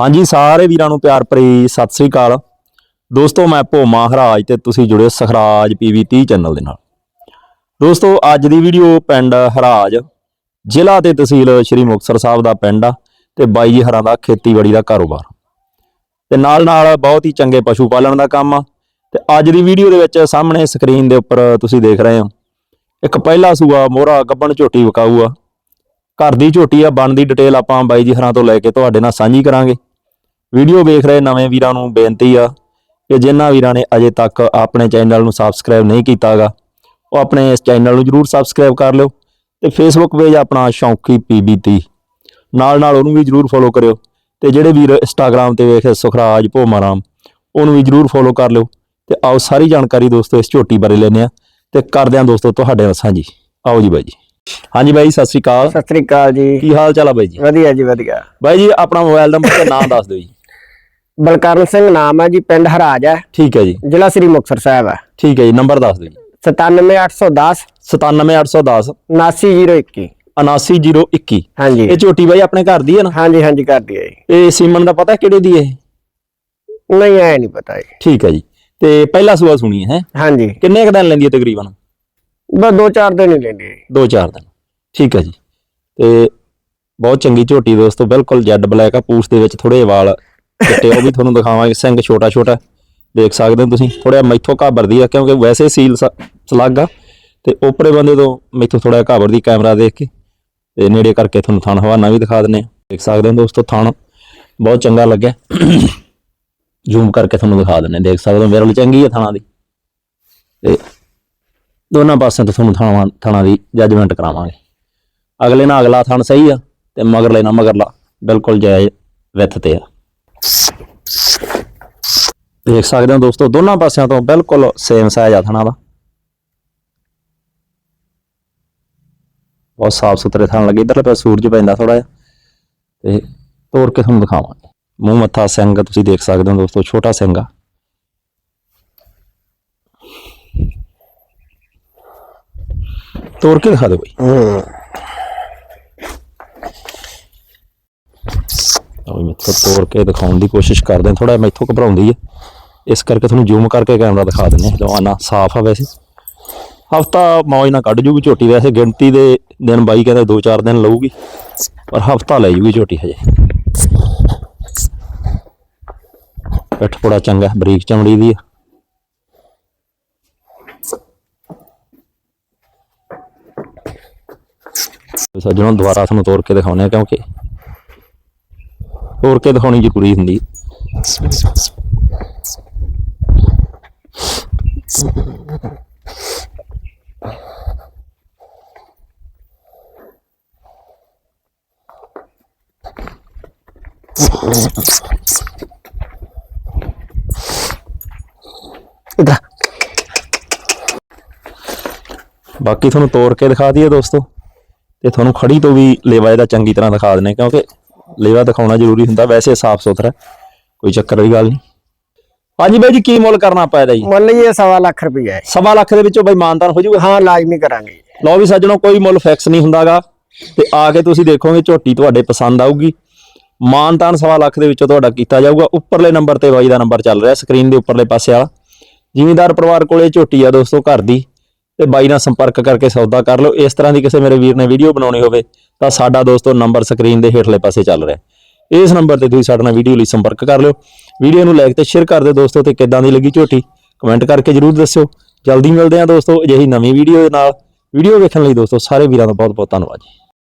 ਹਾਂਜੀ, ਸਾਰੇ ਵੀਰਾਂ ਨੂੰ ਪਿਆਰ ਭਰੀ ਸਤਿ ਸ੍ਰੀ ਅਕਾਲ। ਦੋਸਤੋ, ਮੈਂ ਭੋਮਾ ਹਰਾਜ ਤੇ ਤੁਸੀਂ ਜੁੜੇ ਹੋ ਸਖਰਾਜ ਪੀਵੀ 30 ਚੈਨਲ ਦੇ ਨਾਲ। ਦੋਸਤੋ, ਅੱਜ ਦੀ ਵੀਡੀਓ ਪਿੰਡ ਹਰਾਜ, ਜ਼ਿਲ੍ਹਾ ਤੇ ਤਹਿਸੀਲ ਸ਼੍ਰੀ ਮੁਕਤਸਰ ਸਾਹਿਬ ਦਾ ਪਿੰਡ ਆ ਤੇ ਬਾਈ ਜੀ ਹਰਾਂ ਦਾ ਖੇਤੀਬਾੜੀ ਦਾ ਕਾਰੋਬਾਰ। ਤੇ ਨਾਲ ਨਾਲ ਬਹੁਤ ਹੀ ਚੰਗੇ ਪਸ਼ੂ ਪਾਲਣ ਦਾ ਕੰਮ ਆ। ਤੇ ਅੱਜ ਦੀ ਵੀਡੀਓ ਦੇ ਵਿੱਚ ਸਾਹਮਣੇ ਸਕਰੀਨ ਦੇ ਉੱਪਰ ਤੁਸੀਂ ਦੇਖ ਰਹੇ ਹੋ, ਇੱਕ ਪਹਿਲਾ ਸੂਆ ਮੋਹਰਾ ਗੱਬਣ ਝੋਟੀ ਵਿਕਾਊ ਆ। ਘਰ ਦੀ ਝੋਟੀ ਆ, ਬਣਦੀ ਡਿਟੇਲ ਆਪਾਂ ਬਾਈ ਜੀ ਹਰਾਂ ਤੋਂ ਲੈ ਕੇ ਤੁਹਾਡੇ ਨਾਲ ਸਾਂਝੀ ਕਰਾਂਗੇ। ਵੀਡੀਓ ਵੇਖ ਰਹੇ ਨਵੇਂ ਵੀਰਾਂ ਨੂੰ ਬੇਨਤੀ ਆ ਕਿ ਜਿਨ੍ਹਾਂ ਵੀਰਾਂ ਨੇ ਅਜੇ ਤੱਕ ਆਪਣੇ ਚੈਨਲ ਨੂੰ ਸਬਸਕ੍ਰਾਈਬ ਨਹੀਂ ਕੀਤਾਗਾ ਉਹ ਆਪਣੇ ਇਸ ਚੈਨਲ ਨੂੰ ਜਰੂਰ ਸਬਸਕ੍ਰਾਈਬ ਕਰ ਲਿਓ ਤੇ ਫੇਸਬੁੱਕ ਪੇਜ ਆਪਣਾ ਸ਼ੌਂਕੀ ਪੀਬੀਤੀ ਨਾਲ ਨਾਲ ਉਹਨੂੰ ਵੀ ਜਰੂਰ ਫੋਲੋ ਕਰਿਓ ਤੇ ਜਿਹੜੇ ਵੀਰ ਇੰਸਟਾਗ੍ਰam ਤੇ ਵੇਖੇ ਸੁਖਰਾਜ ਭੋਮਾਰਾਮ ਉਹਨੂੰ ਵੀ ਜਰੂਰ ਫੋਲੋ ਕਰ ਲਿਓ ਤੇ ਆਓ ਸਾਰੀ ਜਾਣਕਾਰੀ ਦੋਸਤੋ ਇਸ ਝੋਟੀ ਬਾਰੇ ਲੈਂਦੇ ਆ ਤੇ ਕਰਦੇ ਆ ਦੋਸਤੋ ਤੁਹਾਡੇ ਨਾਲ ਸਾਂਝੀ। ਆਓ ਜੀ ਬਾਈ ਜੀ। ਹਾਂਜੀ ਬਾਈ ਸਤਿ ਸ੍ਰੀ ਅਕਾਲ। ਸਤਿ ਸ੍ਰੀ ਅਕਾਲ ਜੀ। ਕੀ ਹਾਲ ਚਾਲ ਆ ਬਾਈ ਜੀ? ਵਧੀਆ ਜੀ ਵਧੀਆ। ਬਾਈ ਜੀ ਆਪਣਾ ਮੋਬਾਈਲ ਨੰਬਰ ਤੇ ਨਾਮ ਦੱਸ ਦਿਓ ਜੀ। ਬਲਕਰਨ ਸਿੰਘ ਨਾਮ ਹੈ ਜੀ ਪਿੰਡ ਹਰਾਜ ਹੈ। ਠੀਕ ਹੈ ਜੀ। ਜ਼ਿਲ੍ਹਾ ਸ੍ਰੀ ਮੁਕਤਸਰ ਸਾਹਿਬ ਹੈ। ਠੀਕ ਹੈ ਜੀ ਨੰਬਰ ਦੱਸ ਦਿਓ ਜੀ। 97810 97810 79021 79021 ਹਾਂਜੀ। ਇਹ ਝੋਟੀ ਬਾਈ ਆਪਣੇ ਘਰ ਦੀ ਹੈ ਨਾ? ਹਾਂਜੀ ਹਾਂਜੀ ਕਰ ਦਿਆ ਜੀ। ਇਹ ਸੀਮਨ ਦਾ ਪਤਾ ਕਿਹੜੇ ਦੀ ਹੈ ਇਹ? ਨਹੀਂ ਐ ਨਹੀਂ ਪਤਾ ਜੀ। ਠੀਕ ਹੈ ਜੀ। ਤੇ ਪਹਿਲਾ ਸੂਆ ਸੁਣੀ ਹੈ ਹਾਂਜੀ। ਕਿੰਨੇ ਕੁ ਦਿਨ ਲੈਂਦੀ ਹੈ ਤਕਰੀਬਨ? ਬਸ ਦੋ ਚਾਰ ਦਿਨ ਹੀ ਲੈਂਦੇ ਜੀ। 2-4 ਦਿਨ। ਠੀਕ ਹੈ ਜੀ। ਤੇ ਬਹੁਤ ਚੰਗੀ ਝੋਟੀ ਦੋਸਤੋ ਬਿਲਕੁਲ ਜੈਡ ਬਲੈਕ ਆ ਪੂਛ ਦੇ ਵਿੱਚ ਥੋੜੇ ਵਾਲ ਚਿੱਟੇ ਉਹ ਵੀ ਤੁਹਾਨੂੰ ਦਿਖਾਵਾਂਗੇ, ਸਿੰਘ ਛੋਟਾ ਛੋਟਾ, ਦੇਖ ਸਕਦੇ ਹੋ ਤੁਸੀਂ। ਥੋੜਾ ਮੈਥੋਂ ਘਾਬਰਦੀ ਆ, ਕਿਉਂਕਿ ਵੈਸੇ ਸੀਲ ਸਲੱਗ ਆ। ਤੇ ਉੱਪਰੇ ਬੰਦੇ ਤੋਂ ਮੈਥੋਂ ਥੋੜਾ ਘਾਬਰਦੀ ਕੈਮਰਾ ਦੇਖ ਕੇ, ਤੇ ਨੇੜੇ ਕਰਕੇ ਤੁਹਾਨੂੰ ਥਣ ਹਵਾਨਾ ਵੀ ਦਿਖਾ ਦਿੰਨੇ ਆ। ਦੇਖ ਸਕਦੇ ਹੋ ਦੋਸਤੋ, ਥਣ ਬਹੁਤ ਚੰਗਾ ਲੱਗਿਆ। ਜ਼ੂਮ ਕਰਕੇ ਤੁਹਾਨੂੰ ਦਿਖਾ ਦਿੰਨੇ ਦੇਖ ਸਕਦੇ ਹੋ ਵਿਰਲ ਚੰਗੀ ਆ ਥਣਾ ਦੀ। ਤੇ ਦੋਨਾਂ ਪਾਸਿਆਂ ਤੋਂ ਤੁਹਾਨੂੰ ਥਾਣਾ ਥਾਣਾ ਦੀ ਜੱਜਮੈਂਟ ਕਰਾਵਾਂਗੇ। ਅਗਲੇ ਨਾਲ ਅਗਲਾ ਥਣ ਸਹੀ ਆ, ਤੇ ਮਗਰਲੇ ਨਾਲ ਮਗਰਲਾ, ਬਿਲਕੁਲ ਜਾਇਜ਼ ਵਿੱਥ ਤੇ ਆ। ਦੇਖ ਸਕਦੇ ਹੋ ਦੋਸਤੋ, ਦੋਨਾਂ ਪਾਸਿਆਂ ਤੋਂ ਬਿਲਕੁਲ ਸੇਮ ਸਾਈਜ਼ ਆ ਥਣਾ ਦਾ। ਬਹੁਤ ਸਾਫ਼ ਸੁਥਰੇ ਥਣ ਲੱਗੇ। ਇਧਰਲੇ ਪਾਸੇ ਸੂਰਜ ਪੈਂਦਾ ਥੋੜਾ ਜਿਹਾ, ਤੇ ਤੋੜ ਕੇ ਤੁਹਾਨੂੰ ਦਿਖਾਵਾਂਗੇ। ਮੂੰਹ ਮੱਥਾ ਸਿੰਘ, ਤੁਸੀਂ ਦੇਖ ਸਕਦੇ ਹੋ ਦੋਸਤੋ, ਛੋਟਾ ਸਿੰਘ ਆ। ਤੋੜ ਕੇ ਦਿਖਾ ਦਿਓ ਬਈ। ਹੂੰ ਉਹ ਮੈਥੋਂ ਤੋੜ ਕੇ ਦਿਖਾਉਣ ਦੀ ਕੋਸ਼ਿਸ਼ ਕਰਦੇ ਹਾਂ ਥੋੜਾ ਮੈਥੋਂ ਘਬਰਾਉਂਦੀ ਹੈ ਇਸ ਕਰਕੇ ਤੁਹਾਨੂੰ ਜ਼ੂਮ ਕਰਕੇ ਕੈਮਰਾ ਦਿਖਾ ਦਿੰਨੇ ਹਾਂ। ਜਵਾਨਾ ਸਾਫ਼ ਆ ਵੈਸੇ। ਹਫਤਾ ਮੌਜ ਨਾ ਕੱਢ ਜੂਗੀ ਝੋਟੀ ਵੈਸੇ, ਗਿਣਤੀ ਦੇ ਦਿਨ ਬਾਈ ਕਹਿੰਦਾ 2-4 ਦਿਨ ਲਊਗੀ, ਪਰ ਹਫਤਾ ਲੈ ਜੂਗੀ ਝੋਟੀ ਹਜੇ। ਪਿੱਠ ਬੜਾ ਚੰਗਾ, ਬਰੀਕ ਚਮੜੀ ਦੀ ਆ। ਤੇ ਸੱਜਣੋਂ, ਦੁਬਾਰਾ ਤੁਹਾਨੂੰ ਤੋੜ ਕੇ ਦਿਖਾਉਣੇ ਆ ਕਿਉਂਕਿ ਤੋੜ ਕੇ ਦਿਖਾਉਣੀ ਜ਼ਰੂਰੀ ਹੁੰਦੀ ਹੈ। ਇਧਰ ਬਾਕੀ ਤੁਹਾਨੂੰ ਤੋੜ ਕੇ ਦਿਖਾ ਦਈਏ ਦੋਸਤੋ ਤੇ ਤੁਹਾਨੂੰ ਖੜੀ ਤੋਂ ਵੀ ਲੇਵਾ ਇਹਦਾ ਚੰਗੀ ਤਰ੍ਹਾਂ ਦਿਖਾ ਦਿੰਨੇ ਕਿਉਂਕਿ ਲੇਵਾ ਦਿਖਾਉਣਾ ਜ਼ਰੂਰੀ ਹੁੰਦਾ ਵੈਸੇ ਸਾਫ਼ ਸੁਥਰਾ ਕੋਈ ਚੱਕਰ ਦੀ ਗੱਲ ਨਹੀਂ। ਹਾਂਜੀ ਬਾਈ ਜੀ ਕੀ ਮੁੱਲ ਕਰਨਾ ਆਪਾਂ ਇਹਦਾ ਜੀ? ਮੁੱਲ ਜੀ ਇਹ ਸਵਾ ਲੱਖ ਰੁਪਈਆ ਹੈ। ਸਵਾ ਲੱਖ ਦੇ ਵਿੱਚੋਂ ਬਾਈ ਮਾਨਦਾਨ ਹੋ ਜਾਊਗਾ? ਹਾਂ ਲਾਜ਼ਮੀ ਕਰਾਂਗੇ। ਲਓ ਵੀ ਸੱਜਣੋ ਕੋਈ ਮੁੱਲ ਫਿਕਸ ਨਹੀਂ ਹੁੰਦਾਗਾ ਤੇ ਆ ਕੇ ਤੁਸੀਂ ਦੇਖੋਗੇ ਝੋਟੀ ਤੁਹਾਡੇ ਪਸੰਦ ਆਊਗੀ। ਮਾਨਤਾਨ ਸਵਾ ਲੱਖ ਦੇ ਵਿੱਚੋਂ ਤੁਹਾਡਾ ਕੀਤਾ ਜਾਊਗਾ। ਉੱਪਰਲੇ ਨੰਬਰ ਤੇ ਬਾਈ ਦਾ ਨੰਬਰ ਚੱਲ ਰਿਹਾ ਸਕਰੀਨ ਦੇ ਉੱਪਰਲੇ ਪਾਸੇ ਵਾਲਾ। ਜ਼ਿਮੀਂਦਾਰ ਪਰਿਵਾਰ ਕੋਲੇ ਝੋਟੀ ਆ ਦੋਸਤੋ ਘਰ ਦੀ। ਤੇ ਬਾਈ ਨਾਲ ਸੰਪਰਕ ਕਰਕੇ ਸੌਦਾ ਕਰ ਲਓ। ਇਸ ਤਰ੍ਹਾਂ ਦੀ ਕਿਸੇ ਮੇਰੇ ਵੀਰ ਨੇ ਵੀਡੀਓ ਬਣਾਉਣੀ ਹੋਵੇ, ਤਾਂ ਸਾਡਾ ਦੋਸਤੋ ਨੰਬਰ ਸਕਰੀਨ ਦੇ ਹੇਠਲੇ ਪਾਸੇ ਚੱਲ ਰਿਹਾ ਇਸ ਨੰਬਰ ਤੇ ਤੁਸੀਂ ਸਾਡੇ ਨਾਲ ਵੀਡੀਓ ਲਈ ਸੰਪਰਕ ਕਰ ਲਿਓ। ਵੀਡੀਓ ਨੂੰ ਲਾਈਕ ਤੇ ਸ਼ੇਅਰ ਕਰ ਦਿਓ ਦੋਸਤੋ ਤੇ ਕਿੱਦਾਂ ਦੀ ਲੱਗੀ ਝੋਟੀ ਕਮੈਂਟ ਕਰਕੇ ਜਰੂਰ ਦੱਸਿਓ। ਜਲਦੀ ਮਿਲਦੇ ਹਾਂ ਦੋਸਤੋ ਅਜਿਹੀ ਨਵੀਂ ਵੀਡੀਓ ਦੇ ਨਾਲ। ਵੀਡੀਓ ਵੇਖਣ ਲਈ ਦੋਸਤੋ ਸਾਰੇ ਵੀਰਾਂ ਦਾ ਬਹੁਤ ਬਹੁਤ ਧੰਨਵਾਦ ਜੀ।